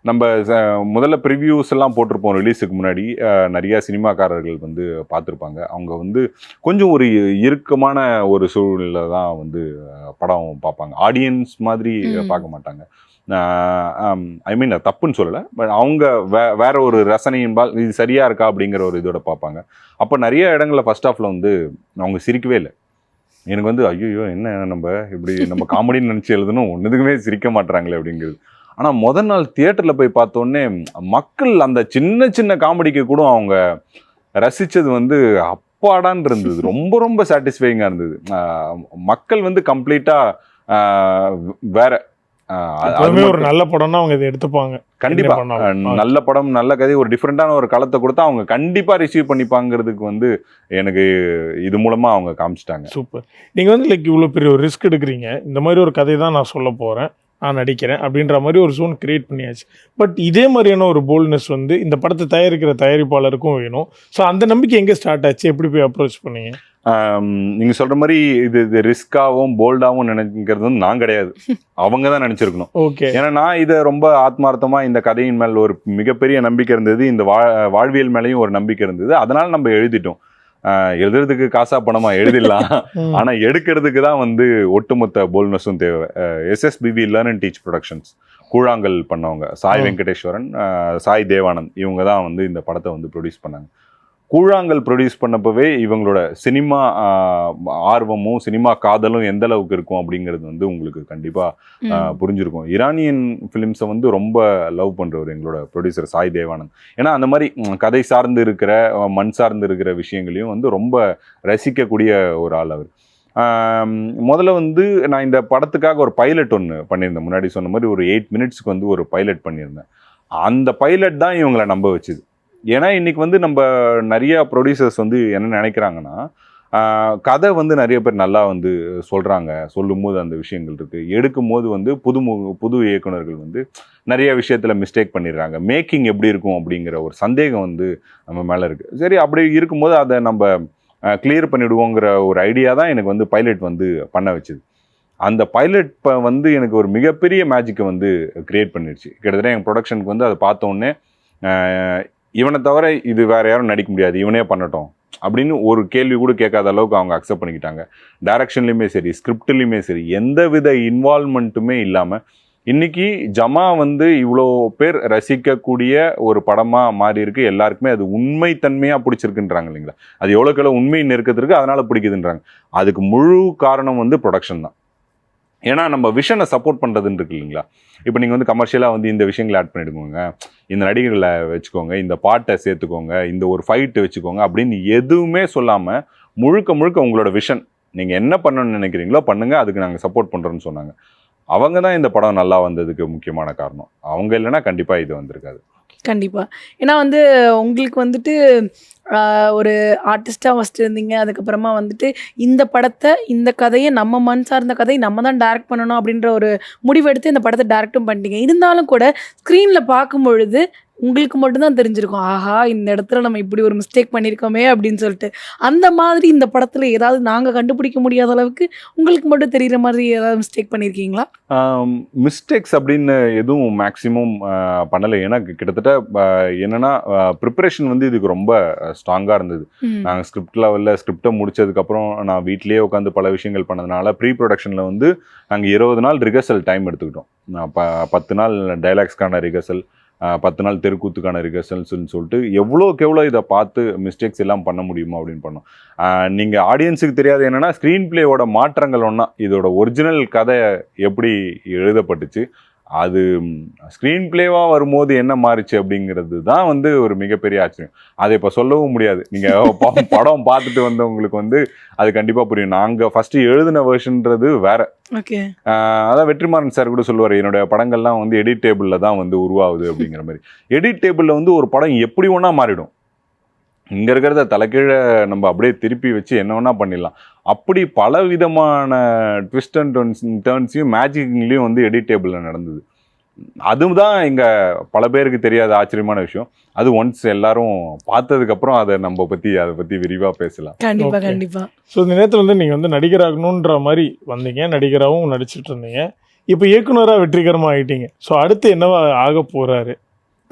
நம்ம ச- முதல்ல ப்ரிவ்யூஸ் எல்லாம் போட்டிருப்போம் ரிலீஸுக்கு முன்னாடி. நிறைய சினிமாக்காரர்கள் வந்து பார்த்துருப்பாங்க. அவங்க வந்து கொஞ்சம் ஒரு இறுக்கமான ஒரு சூழ்நிலை தான் வந்து படம் பார்ப்பாங்க. ஆடியன்ஸ் மாதிரி. பார்க்க மாட்டாங்க. ஐ மீன் um, தப்புன்னு சொல்லலை பட் அவங்க வே வேற ஒரு ரசனையின்பால் இது சரியா இருக்கா அப்படிங்கிற ஒரு இதோட பார்ப்பாங்க. அப்போ நிறைய இடங்களில் ஃபர்ஸ்ட் ஹாஃப்ல வந்து அவங்க சிரிக்கவே இல்லை. எனக்கு வந்து ஐயோ என்ன நம்ம இப்படி நம்ம காமெடின்னு நினச்சி எழுதணும் ஒன்றுதுக்குமே சிரிக்க மாட்டுறாங்களே அப்படிங்கிறது. ஆனால் முதல் நாள் தியேட்டரில் போய் பார்த்தோன்னே மக்கள் அந்த சின்ன சின்ன காமெடிக்கு கூட அவங்க ரசித்தது வந்து அப்பாடான் இருந்தது. ரொம்ப ரொம்ப சாட்டிஸ்ஃபைங்காக இருந்தது. மக்கள் வந்து கம்ப்ளீட்டாக வேற ஆஹ் அது எப்பவுமே ஒரு நல்ல படம்னா அவங்க இதை எடுத்துப்பாங்க. கண்டிப்பா. நல்ல படம் நல்ல கதை ஒரு டிஃப்ரெண்டான ஒரு களத்தை கொடுத்தா அவங்க கண்டிப்பா ரிசீவ் பண்ணிப்பாங்கிறதுக்கு வந்து எனக்கு இது மூலமா அவங்க காமிச்சிட்டாங்க. சூப்பர் நீங்கள் வந்து லைக் இவ்வளோ பெரிய ஒரு ரிஸ்க் எடுக்கிறீங்க. இந்த மாதிரி ஒரு கதை தான் நான் சொல்ல போகிறேன் நான் நடிக்கிறேன் அப்படின்ற மாதிரி ஒரு ஜோன் கிரியேட் பண்ணியாச்சு. பட் இதே மாதிரியான ஒரு போல்ட்னஸ் வந்து இந்த படத்தை தயாரிக்கிற தயாரிப்பாளருக்கும் வேணும். ஸோ அந்த நம்பிக்கை எங்கே ஸ்டார்ட் ஆச்சு? எப்படி போய் அப்ரோச் பண்ணீங்க? நீங்க சொல்ற மாதிரி இது இது ரிஸ்காவும் போல்டாவும் நினைக்கிறது வந்து நான் கிடையாது. அவங்க தான் நினைச்சிருக்கணும். ஓகே. ஏன்னா நான் இதை ரொம்ப ஆத்மார்த்தமா இந்த கதையின் மேல் ஒரு மிகப்பெரிய நம்பிக்கை இருந்தது. இந்த வா வாழ்வியல் மேலேயும் ஒரு நம்பிக்கை இருந்தது. அதனால நம்ம எழுதிட்டோம். எழுதுறதுக்கு காசா பணமா எழுதிடலாம். ஆனா எடுக்கிறதுக்கு தான் வந்து ஒட்டுமொத்த போல்னஸும் தேவை. SSPP learn and teach productions Koozhangal பண்ணவங்க. சாய். வெங்கடேஸ்வரன் சாய் தேவானந்த். இவங்க தான் வந்து இந்த படத்தை வந்து ப்ரொடியூஸ் பண்ணாங்க. கூழாங்கல் ப்ரொடியூஸ் பண்ணப்பவே இவங்களோட சினிமா ஆர்வமும் சினிமா காதலும் எந்த அளவுக்கு இருக்கும் அப்படிங்கிறது வந்து உங்களுக்கு கண்டிப்பா ஆஹ், புரிஞ்சிருக்கும். ஈரானியன் ஃபிலிம்ஸை வந்து ரொம்ப லவ் பண்றவர் எங்களோட ப்ரொடியூசர் சாய் தேவானந்த். ஏன்னா அந்த மாதிரி கதை சார்ந்து இருக்கிற மண் சார்ந்து இருக்கிற விஷயங்களையும் வந்து ரொம்ப ரசிக்கக்கூடிய ஒரு ஆள் அவர். முதல்ல வந்து நான் இந்த படத்துக்காக ஒரு பைலட் ஒன்று பண்ணியிருந்தேன். முன்னாடி சொன்ன மாதிரி ஒரு எயிட் மினிட்ஸ்க்கு வந்து ஒரு பைலட் பண்ணியிருந்தேன். அந்த பைலட் தான் இவங்களை நம்ப வச்சுது. ஏன்னா இன்னைக்கு வந்து நம்ம நிறைய ப்ரொடியூசர்ஸ் வந்து என்ன நினைக்கிறாங்கன்னா கதை வந்து நிறைய பேர் நல்லா வந்து சொல்கிறாங்க சொல்லும்போது அந்த விஷயங்கள் இருக்குது எடுக்கும் போது வந்து புது மு- புது இயக்குனர்கள் வந்து நிறைய விஷயத்தில் மிஸ்டேக் பண்ணிடுறாங்க. மேக்கிங் எப்படி இருக்கும் அப்படிங்கிற ஒரு சந்தேகம் வந்து நம்ம மேலே இருக்குது சரி அப்படி இருக்கும்போது அதை நம்ம கிளியர் பண்ணிவிடுவோங்கிற ஒரு ஐடியா தான் எனக்கு வந்து பைலட் வந்து பண்ண வச்சுது. அந்த பைலட் இப்போ வந்து எனக்கு ஒரு மிகப்பெரிய மேஜிக்கை வந்து க்ரியேட் பண்ணிடுச்சு. கிட்டத்தட்ட என் ப்ரொடக்ஷனுக்கு வந்து அதை பார்த்தோன்னே இவனை தவிர இது வேறு யாரும் நடிக்க முடியாது இவனே பண்ணட்டும் அப்படின்னு ஒரு கேள்வி கூட கேட்காத அளவுக்கு அவங்க அக்செப்ட் பண்ணிக்கிட்டாங்க. டைரக்ஷன்லேயுமே சரி ஸ்கிரிப்ட்லேயுமே சரி எந்த வித இன்வால்மெண்ட்டுமே இல்லாமல் இன்றைக்கி ஜமா வந்து இவ்வளோ பேர் ரசிக்கக்கூடிய ஒரு படமாக மாறி இருக்கு. எல்லாருக்குமே அது உண்மைத்தன்மையாக பிடிச்சிருக்குன்றாங்க இல்லைங்களா? அது எவ்வளோக்கு எவ்வளோ உண்மை நெருக்கத்திற்கு அதனால் பிடிக்குதுன்றாங்க. அதுக்கு முழு காரணம் வந்து ப்ரொடக்ஷன் தான். ஏன்னா நம்ம விஷனை சப்போர்ட் பண்ணுறதுன்னு இருக்கு இல்லைங்களா? இப்போ நீங்கள் வந்து கமர்ஷியலாக வந்து இந்த விஷயங்களை ஆட் பண்ணிடுங்க இந்த நடிகர்களை வச்சுக்கோங்க இந்த பாட்டை சேர்த்துக்கோங்க இந்த ஒரு ஃபைட்டு வச்சுக்கோங்க அப்படின்னு எதுவுமே சொல்லாமல் முழுக்க முழுக்க உங்களோட விஷன் நீங்கள் என்ன பண்ணணும்னு நினைக்கிறீங்களோ பண்ணுங்கள் அதுக்கு நாங்கள் சப்போர்ட் பண்ணுறோன்னு சொன்னாங்க. அவங்க தான் இந்த படம் நல்லா வந்ததுக்கு முக்கியமான காரணம். அவங்க இல்லைன்னா கண்டிப்பாக இது வந்திருக்காது. கண்டிப்பாக ஏன்னா வந்து உங்களுக்கு வந்துட்டு ஒரு ஆர்டிஸ்ட்டாக ஃபஸ்ட்டு இருந்தீங்க அதுக்கப்புறமா வந்துட்டு இந்த படத்தை இந்த கதையை நம்ம மண் சார்ந்த கதையை நம்ம தான் டேரக்ட் பண்ணணும் அப்படின்ற ஒரு முடிவெடுத்து இந்த படத்தை டேரக்டும் பண்ணிட்டீங்க. இருந்தாலும் கூட ஸ்க்ரீனில் பார்க்கும் பொழுது உங்களுக்கு மட்டும்தான் தெரிஞ்சிருக்கும். ஆஹா இந்த இடத்துல நம்ம இப்படி ஒரு மிஸ்டேக் பண்ணியிருக்கோமே அப்படின்னு சொல்லிட்டு. அந்த மாதிரி இந்த படத்தில் ஏதாவது நாங்கள் கண்டுபிடிக்க முடியாத அளவுக்கு உங்களுக்கு மட்டும் தெரிகிற மாதிரி ஏதாவது மிஸ்டேக் பண்ணியிருக்கீங்களா மிஸ்டேக்ஸ் அப்படின்னு எதுவும் மேக்ஸிமம் பண்ணலை. ஏன்னா கிட்டத்தட்ட என்னன்னா ப்ரிப்பரேஷன் வந்து இதுக்கு ரொம்ப ஸ்ட்ராங்காக இருந்தது. நாங்கள் ஸ்கிரிப்ட் லெவலில் ஸ்கிரிப்டை முடிச்சதுக்கப்புறம் நான் வீட்லேயே உட்காந்து பல விஷயங்கள் பண்ணதுனால ப்ரீ ப்ரொடக்ஷனில் வந்து நாங்கள் இருபது நாள் ரிஹர்சல் டைம் எடுத்துக்கிட்டோம். ப பத்து நாள் டைலாக்ஸ்க்கான ரிஹர்சல் பத்து நாள் தெருக்கூத்துக்கான ரிஹர்சல்ஸ்னு சொல்லிட்டு எவ்வளோக்கு எவ்வளோ இதை பார்த்து மிஸ்டேக்ஸ் எல்லாம் பண்ண முடியுமோ அப்படின்னு பண்ணோம். நீங்கள் ஆடியன்ஸுக்கு தெரியாது என்னென்னா ஸ்க்ரீன் பிளேயோட மாற்றங்கள் ஒன்றா இதோட ஒரிஜினல் கதை எப்படி எழுதப்பட்டுச்சு அது ஸ்க்ரீன் பிளேவாக வரும்போது என்ன மாறுச்சு அப்படிங்கிறது தான் வந்து ஒரு மிகப்பெரிய ஆச்சரியம். அதை இப்போ சொல்லவும் முடியாது. நீங்கள் படம் பார்த்துட்டு வந்தவங்களுக்கு வந்து அது கண்டிப்பாக புரியும். நாங்கள் ஃபஸ்ட்டு எழுதின வேர்ஷன்றது வேற. ஓகே. அதான் வெற்றிமாறன் சார் கூட சொல்லுவார் என்னுடைய படங்கள்லாம் வந்து எடிட் டேபிளில் தான் வந்து உருவாகுது அப்படிங்கிற மாதிரி. எடிட் டேபிளில் வந்து ஒரு படம் எப்படி ஒன்றா மாறிடும்? இங்கே இருக்கிறத தலைக்கீழ நம்ம அப்படியே திருப்பி வச்சு என்ன வேணா பண்ணிடலாம். அப்படி பல விதமான ட்விஸ்ட் அண்ட் டர்ன்ஸ் டேர்ன்ஸையும் மேஜிக்லையும் வந்து எடிட் டேபிளில் நடந்தது. அதுதான் இங்கே பல பேருக்கு தெரியாத ஆச்சரியமான விஷயம். அது ஒன்ஸ் எல்லாரும் பார்த்ததுக்கப்புறம் அதை நம்ம பற்றி அதை பற்றி விரிவாக பேசலாம். கண்டிப்பா Okay. கண்டிப்பா. ஸோ இந்த நேரத்தில் வந்து நீங்கள் வந்து நடிகராகணுன்ற மாதிரி வந்தீங்க. நடிகராகவும் நடிச்சிட்டு இருந்தீங்க. இப்போ இயக்குனராக வெற்றிகரமாக ஆயிட்டீங்க. ஸோ அடுத்து என்னவா ஆக போறாரு?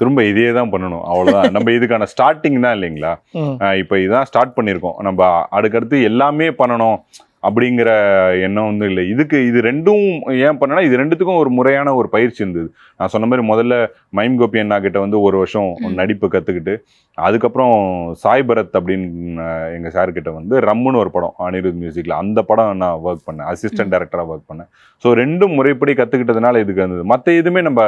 திரும்ப இதே தான் பண்ணணும். அவ்வளோதான் நம்ம இதுக்கான ஸ்டார்டிங் தான் இல்லைங்களா? இப்போ இதான் ஸ்டார்ட் பண்ணியிருக்கோம். நம்ம அடுக்கடுத்து எல்லாமே பண்ணணும். அப்படிங்கிற எண்ணம் வந்து இல்லை. இதுக்கு இது ரெண்டும் ஏன் பண்ணனா இது ரெண்டுத்துக்கும் ஒரு முறையான ஒரு பயிற்சி இருந்தது. நான் சொன்ன மாதிரி முதல்ல மைம் கோபி அண்ணா கிட்ட வந்து ஒரு வருஷம். நடிப்பு கற்றுக்கிட்டு அதுக்கப்புறம் சாய் பரத் அப்படின்னு ஆஹ் எங்க சார் கிட்ட வந்து ரம்முன்னு ஒரு படம் அனிருத் மியூசிக்ல அந்த படம் நான் ஒர்க் பண்ணேன். அசிஸ்டன்ட் டைரக்டராக ஒர்க் பண்ணேன். ஸோ ரெண்டும் முறைப்படி கற்றுக்கிட்டதுனால இதுக்கு வந்தது. மற்ற எதுவுமே நம்ம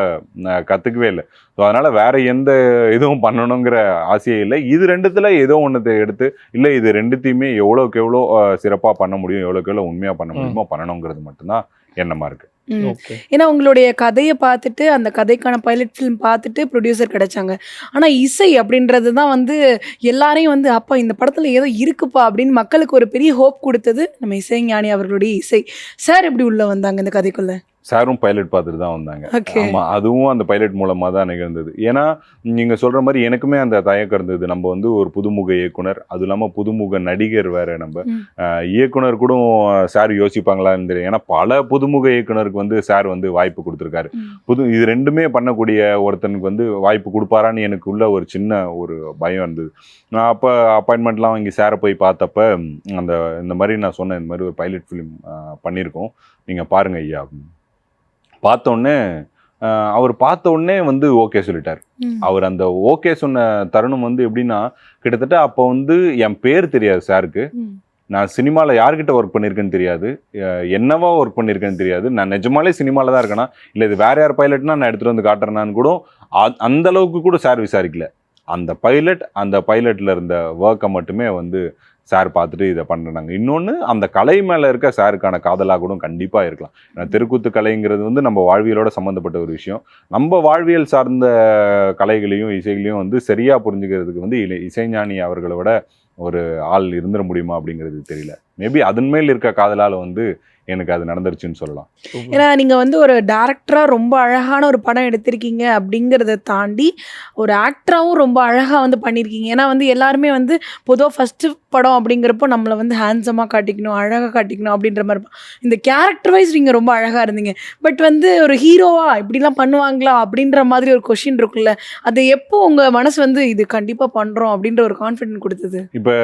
ஆஹ் கத்துக்கவே இல்லை. ஸோ அதனால வேற எந்த இதுவும் பண்ணணுங்கிற ஆசையே இல்லை. இது ரெண்டுத்துல ஏதோ ஒன்று எடுத்து இல்லை இது ரெண்டுத்தையுமே எவ்வளோக்கு எவ்வளோ சிறப்பாக பண்ண முடியும் எவ்வளோக்கு எவ்வளோ உண்மையாக பண்ண முடியுமோ பண்ணணுங்கிறது மட்டும்தான் எண்ணமா இருக்கு. ம். ஓகே. ஏன்னா உங்களுடைய கதையை பார்த்துட்டு அந்த கதைக்கான பைலட் ஃபிலிம் பார்த்துட்டு ப்ரொடியூசர் கிடைச்சாங்க. ஆனால் இசை அப்படின்றது தான் வந்து எல்லாரையும் வந்து அப்பா இந்த படத்தில் ஏதோ இருக்குப்பா அப்படின்னு மக்களுக்கு ஒரு பெரிய ஹோப் கொடுத்தது நம்ம இசைஞானி அவர்களுடைய இசை. சார் எப்படி உள்ள வந்தாங்க இந்த கதைக்குள்ள? சாரும் பைலட் பார்த்துட்டு தான் வந்தாங்க. ஓகே ஆமா அதுவும் அந்த பைலட் மூலமா தான் நிகழ்ந்தது. ஏன்னா நீங்க சொல்ற மாதிரி எனக்குமே அந்த தயக்கம் இருந்தது. நம்ம வந்து ஒரு புதுமுக இயக்குனர் அது இல்லாம புதுமுக நடிகர் வேற நம்ம. இயக்குனர் கூட சார் யோசிப்பாங்களான்னு தெரியும் ஏன்னா பல புதுமுக இயக்குனருக்கு வந்து சார் வந்து வாய்ப்பு கொடுத்துருக்காரு. புது இது ரெண்டுமே பண்ணக்கூடிய ஒருத்தனுக்கு வந்து வாய்ப்பு கொடுப்பாரான்னு எனக்கு உள்ள ஒரு சின்ன ஒரு பயம் இருந்தது. நான் அப்போ அப்பாயின்மெண்ட்லாம் வாங்கி சாரை போய் பார்த்தப்ப அந்த இந்த மாதிரி நான் சொன்னேன். இந்த மாதிரி ஒரு பைலட் ஃபிலிம் பண்ணியிருக்கோம். நீங்கள் பாருங்க ஐயா பார்த்தோன்னே அவர் பார்த்த உடனே வந்து ஓகே சொல்லிட்டார். அவர் அந்த ஓகே சொன்ன தருணம் வந்து எப்படின்னா கிட்டத்தட்ட அப்போ வந்து என் பேர் தெரியாது சாருக்கு. நான் சினிமாவில் யார்கிட்ட ஒர்க் பண்ணியிருக்கேன்னு தெரியாது. என்னவா ஒர்க் பண்ணியிருக்கேன்னு தெரியாது. நான் நிஜமாலே சினிமாவில் தான் இருக்கேனா? இல்லை இது வேற யார் பைலட்னா நான் எடுத்துகிட்டு வந்து காட்டுறேனான்னு கூட அந்த அளவுக்கு கூட சார் விசாரிக்கல. அந்த பைலட் அந்த பைலட்டில் இருந்த ஒர்க்கை மட்டுமே வந்து சார் பார்த்துட்டு இதை பண்ணுறாங்க. இன்னொன்று அந்த கலை மேலே இருக்க சாருக்கான காதலாக கூட கண்டிப்பாக இருக்கலாம். ஏன்னா தெருக்கூத்து கலைங்கிறது வந்து நம்ம வாழ்வியலோட சம்மந்தப்பட்ட ஒரு விஷயம். நம்ம வாழ்வியல் சார்ந்த கலைகளையும் இசைகளையும் வந்து சரியாக புரிஞ்சுக்கிறதுக்கு வந்து இசைஞானி அவர்களை விட ஒரு ஆள் இருந்துட முடியுமா அப்படிங்கிறது தெரியல. மேபி அதன் மேல் இருக்க காதலால் வந்து எனக்கு அது நடந்துருச்சுன்னு சொல்லலாம். ஏன்னா நீங்க வந்து ஒரு டேரக்டரா ரொம்ப அழகான ஒரு படம் எடுத்திருக்கீங்க அப்படிங்கிறத தாண்டி ஒரு ஆக்டராகவும் ரொம்ப அழகா வந்து பண்ணியிருக்கீங்க ஏன்னா வந்து எல்லாருமே வந்து பொதுவாக ஃபர்ஸ்ட் படம் அப்படிங்கிறப்போ நம்மளை வந்து ஹேண்ட்ஸமாக காட்டிக்கணும் அழகாக காட்டிக்கணும் அப்படின்ற மாதிரி இருப்போம். இந்த கேரக்டர் வைஸ் நீங்கள் ரொம்ப அழகாக இருந்தீங்க. பட் வந்து ஒரு ஹீரோவா இப்படிலாம் பண்ணுவாங்களா அப்படின்ற மாதிரி ஒரு கொஷின் இருக்குல்ல. அது எப்போ உங்கள் மனசு வந்து இது கண்டிப்பாக பண்ணுறோம் அப்படின்ற ஒரு கான்ஃபிடென்ட் கொடுத்தது? இப்போ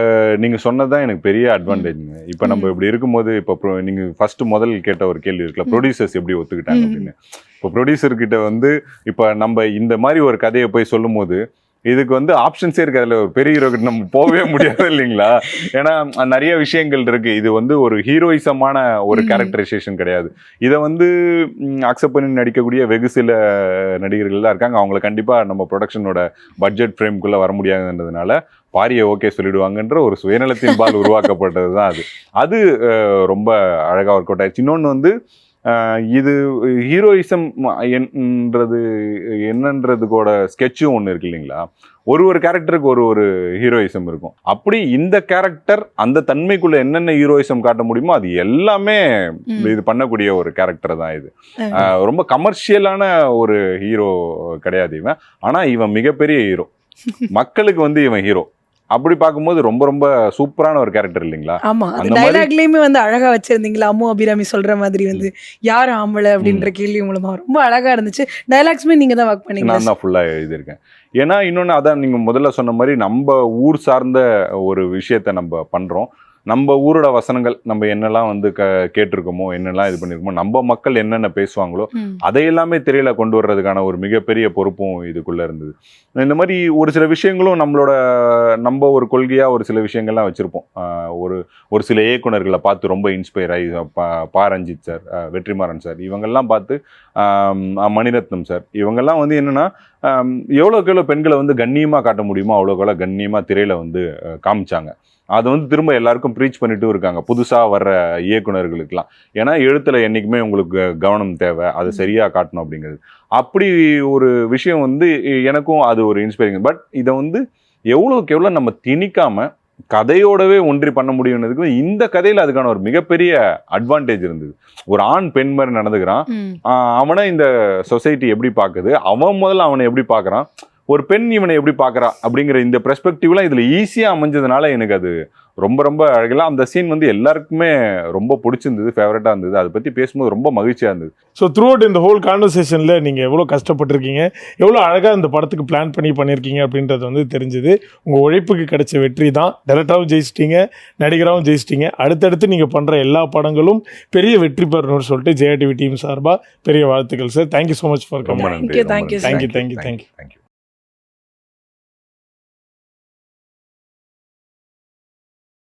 நீங்கள் சொன்னதான் எனக்கு பெரிய அட்வான்டேஜ்ங்க இப்போ நம்ம இப்படி இருக்கும்போது இப்போ pro- நீங்க ஃபர்ஸ்ட் முதல் கேட்ட ஒரு கேள்வி இருக்குல்ல. ப்ரொடியூசர்ஸ் எப்படி ஒத்துக்கிட்டாங்க. அப்படின்னு இப்போ ப்ரொடியூசர் கிட்ட வந்து இப்போ நம்ம இந்த மாதிரி ஒரு கதையை போய் சொல்லும்போது இதுக்கு வந்து ஆப்ஷன்ஸே இருக்கு அதில் ஒரு பெரிய ஹீரோ கிட்ட நம்ம போகவே முடியாது இல்லைங்களா ஏன்னா நிறைய விஷயங்கள் இருக்கு இது வந்து ஒரு ஹீரோயிசமான ஒரு. கேரக்டரைசேஷன் கிடையாது இதை வந்து அக்செப்ட் பண்ணி நடிக்கக்கூடிய வெகு சில நடிகர்கள் தான் இருக்காங்க அவங்கள கண்டிப்பாக நம்ம ப்ரொடக்ஷனோட பட்ஜெட் ஃப்ரேம்குள்ளே வர முடியாதுன்றதுனால பாரிய ஓகே சொல்லிடுவாங்கன்ற ஒரு சுயநலத்தின் பால் உருவாக்கப்பட்டது தான் அது அது ரொம்ப அழகாக ஒர்க் அவுட் ஆயிடுச்சு. இன்னொன்று வந்து இது ஹீரோயிசம் என்றது என்னன்றதுக்கோட ஸ்கெட்சும் ஒன்று இருக்கு இல்லைங்களா? ஒரு ஒரு கேரக்டருக்கு ஒரு ஒரு ஹீரோயிசம் இருக்கும். அப்படி இந்த கேரக்டர் அந்த தன்மைக்குள்ள என்னென்ன ஹீரோயிசம் காட்ட முடியுமோ அது எல்லாமே. இது பண்ணக்கூடிய ஒரு கேரக்டர் தான் இது. ரொம்ப கமர்ஷியலான ஒரு ஹீரோ கிடையாது இவன். ஆனா இவன் மிகப்பெரிய ஹீரோ மக்களுக்கு வந்து இவன் ஹீரோ அப்படி பார்க்கும்போது ரொம்ப ரொம்ப சூப்பரான ஒரு கேரக்டர் இல்லைங்களா? ஆமா. அந்த டைலாக்லயுமே வந்து அழகா வச்சிருந்தீங்களா? அம்மு அபிராமி சொல்ற மாதிரி வந்து யார் ஆம்பளை அப்படின்ற கேள்வி மூலமா ரொம்ப அழகா இருந்துச்சு. டைலாக்ஸுமே நீங்க தான் ஒர்க் பண்ணீங்க நான் தான் ஃபுல்லாக எழுதியிருக்கேன். ஏன்னா இன்னொன்று அதான் நீங்கள் முதல்ல சொன்ன மாதிரி நம்ம ஊர் சார்ந்த ஒரு விஷயத்த நம்ம பண்ணுறோம் நம்ம ஊரோட வசனங்கள் நம்ம என்னெல்லாம் வந்து க கேட்டிருக்கோமோ என்னெல்லாம் இது பண்ணியிருக்கோமோ நம்ம மக்கள் என்னென்ன பேசுவாங்களோ. அதை எல்லாமே திரையில கொண்டு வர்றதுக்கான ஒரு மிகப்பெரிய பொறுப்பும் இதுக்குள்ள இருந்தது. இந்த மாதிரி ஒரு சில விஷயங்களும் நம்மளோட நம்ம ஒரு கொள்கையா ஒரு சில விஷயங்கள்லாம் வச்சிருப்போம். ஒரு ஒரு சில இயக்குனர்களை பார்த்து ரொம்ப இன்ஸ்பயர் ஆகி பா ரஞ்சித் சார் வெற்றிமாறன் சார் இவங்கெல்லாம் பார்த்து மணிரத்னம் சார் இவங்கெல்லாம் வந்து என்னன்னா எவ்வளோக்கு எவ்வளோ பெண்களை வந்து கண்ணியமாக காட்ட முடியுமோ அவ்வளோக்கு எவ்வளோ கண்ணியமாக திரையில வந்து காமிச்சாங்க. அதை வந்து திரும்ப எல்லாருக்கும் ப்ரீச் பண்ணிட்டும் இருக்காங்க. புதுசாக வர்ற இயக்குனர்களுக்கெல்லாம். ஏன்னா எழுத்துல என்றைக்குமே உங்களுக்கு கவனம் தேவை. அதை சரியாக காட்டணும் அப்படிங்கிறது. அப்படி ஒரு விஷயம் வந்து எனக்கும் அது ஒரு இன்ஸ்பைரிங் பட் இதை வந்து எவ்வளோக்கு எவ்வளோ நம்ம திணிக்காம கதையோடவே ஒன்றி பண்ண முடியும்னதுக்கு இந்த கதையில அதுக்கான ஒரு மிகப்பெரிய அட்வான்டேஜ் இருந்தது. ஒரு ஆண் பெண் மாதிரி நடந்துக்கிறான். அவனை இந்த சொசைட்டி எப்படி பார்க்குது? அவன் முதல்ல அவனை எப்படி பார்க்கறான்? ஒரு பெண் இவனை எப்படி பார்க்கறா அப்படிங்கிற இந்த பெர்ஸ்பெக்டிவ்லாம் இதுல ஈஸியா அமைஞ்சதுனால எனக்கு அது ரொம்ப ரொம்ப அழகெல்லாம் அந்த சீன் வந்து எல்லாருக்குமே ரொம்ப பிடிச்சிருந்தது ஃபேவரட்டா இருந்தது. அதை பத்தி பேசும்போது ரொம்ப மகிழ்ச்சியா இருந்தது. ஸோ த்ரூ அவுட் இந்த ஹோல் கான்வர்சேஷனில் நீங்கள் எவ்வளோ கஷ்டப்பட்டிருக்கீங்க எவ்வளோ அழகாக இந்த படத்துக்கு பிளான் பண்ணி பண்ணியிருக்கீங்க அப்படின்றது வந்து தெரிஞ்சுது. உங்கள் உழைப்புக்கு கிடைச்ச வெற்றி தான். டேரக்டராகவும் ஜெயிச்சிட்டீங்க நடிகராகவும் ஜெயிச்சிட்டீங்க. அடுத்தடுத்து நீங்கள் பண்ணுற எல்லா படங்களும் பெரிய வெற்றி பெறணும்னு சொல்லிட்டு ஜெயா டிவி டீம் சார்பாக பெரிய வாழ்த்துக்கள் sir thank you so much for ரொம்ப கமெண்ட் நன்றி. Thank you,